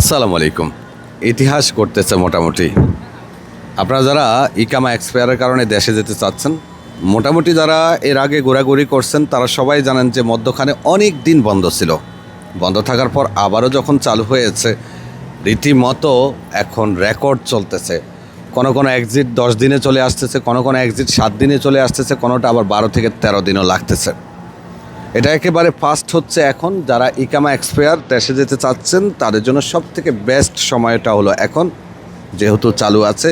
আসসালামু আলাইকুম। ইতিহাস করতেছে মোটামুটি। আপনারা যারা ইকামা এক্সপায়ারের কারণে দেশে যেতে চাচ্ছেন, মোটামুটি যারা এর আগে ঘোরাঘুরি করছেন, তারা সবাই জানেন যে মধ্যখানে অনেক দিন বন্ধ ছিল। বন্ধ থাকার পর আবারও যখন চালু হয়েছে, রীতিমতো এখন রেকর্ড চলতেছে। কোনো কোনো এক্সিট দশ দিনে চলে আসতেছে, কোনো কোনো এক্সিট সাত দিনে চলে আসতেছে, কোনোটা আবার বারো থেকে তেরো দিনও লাগতেছে। এটা একেবারে ফাস্ট হচ্ছে এখন। যারা ইকামা এক্সপায়ার দেশে যেতে চাচ্ছেন, তাদের জন্য সব থেকে বেস্ট সময়টা হলো এখন, যেহেতু চালু আছে।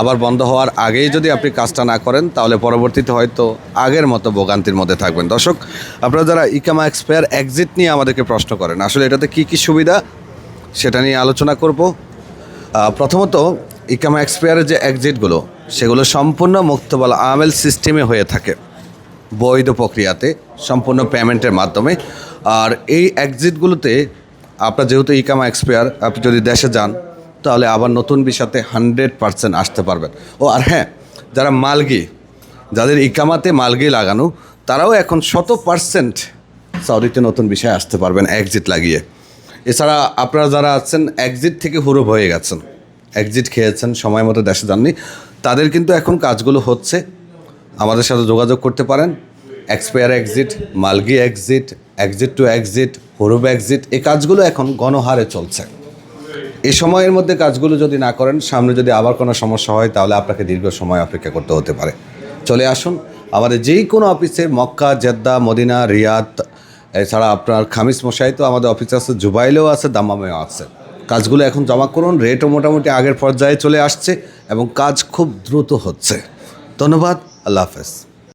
আবার বন্ধ হওয়ার আগেই যদি আপনি কাজটা না করেন, তাহলে পরবর্তীতে হয়তো আগের মতো ভোগান্তির মধ্যে থাকবেন। দর্শক, আপনারা যারা ইকামা এক্সপায়ার এক্সিট নিয়ে আমাদেরকে প্রশ্ন করেন, আসলে এটাতে কী কী সুবিধা, সেটা নিয়ে আলোচনা করব। প্রথমত, ইকামা এক্সপায়ারের যে এক্সিটগুলো সেগুলো সম্পূর্ণ মুক্তবলা আমেল সিস্টেমে হয়ে থাকে। বৈধ প্রক্রিয়াতে সম্পূর্ণ পেমেন্টের মাধ্যমে। আর এই এক্সিটগুলোতে আপনার যেহেতু ইকামা এক্সপায়ার আপনি যদি দেশে যান, তাহলে আবার নতুন বিষয়তে হান্ড্রেড পারসেন্ট আসতে পারবেন। ও, আর হ্যাঁ যারা মালগি, যাদের ইকামাতে মালগি লাগানো, তারাও এখন শত পার্সেন্ট সৌদিতে নতুন বিষয়ে আসতে পারবেন এক্সিট লাগিয়ে। এছাড়া আপনারা যারা আছেন এক্সিট থেকে হুরুপ হয়ে গেছেন এক্সিট খেয়েছেন, সময় মতো দেশে যাননি, তাদের কিন্তু এখন কাজগুলো হচ্ছে আমাদের সাথে যোগাযোগ করতে পারেন। এক্সপায়ার এক্সিট মালগি এক্সিট এক্সিট টু এক্সিট হরুব এক্সিট এই কাজগুলো এখন গণহারে চলছে। এই সময়ের মধ্যে কাজগুলো যদি না করেন, সামনে যদি আবার কোনো সমস্যা হয়, তাহলে আপনাকে দীর্ঘ সময় অপেক্ষা করতে হতে পারে। চলে আসুন, আমাদের যেই কোনো অফিসে মক্কা, জেদ্দা, মদিনা, রিয়াদ, এছাড়া আপনার খামিস মশাই তো আমাদের অফিস আছে, জুবাইলেও আছে, দামামেও আছে। কাজগুলো এখন জমা করুন রেটও মোটামুটি আগের পর্যায়ে চলে আসছে এবং কাজ খুব দ্রুত হচ্ছে। ধন্যবাদ আল্লাহ হাফেজ।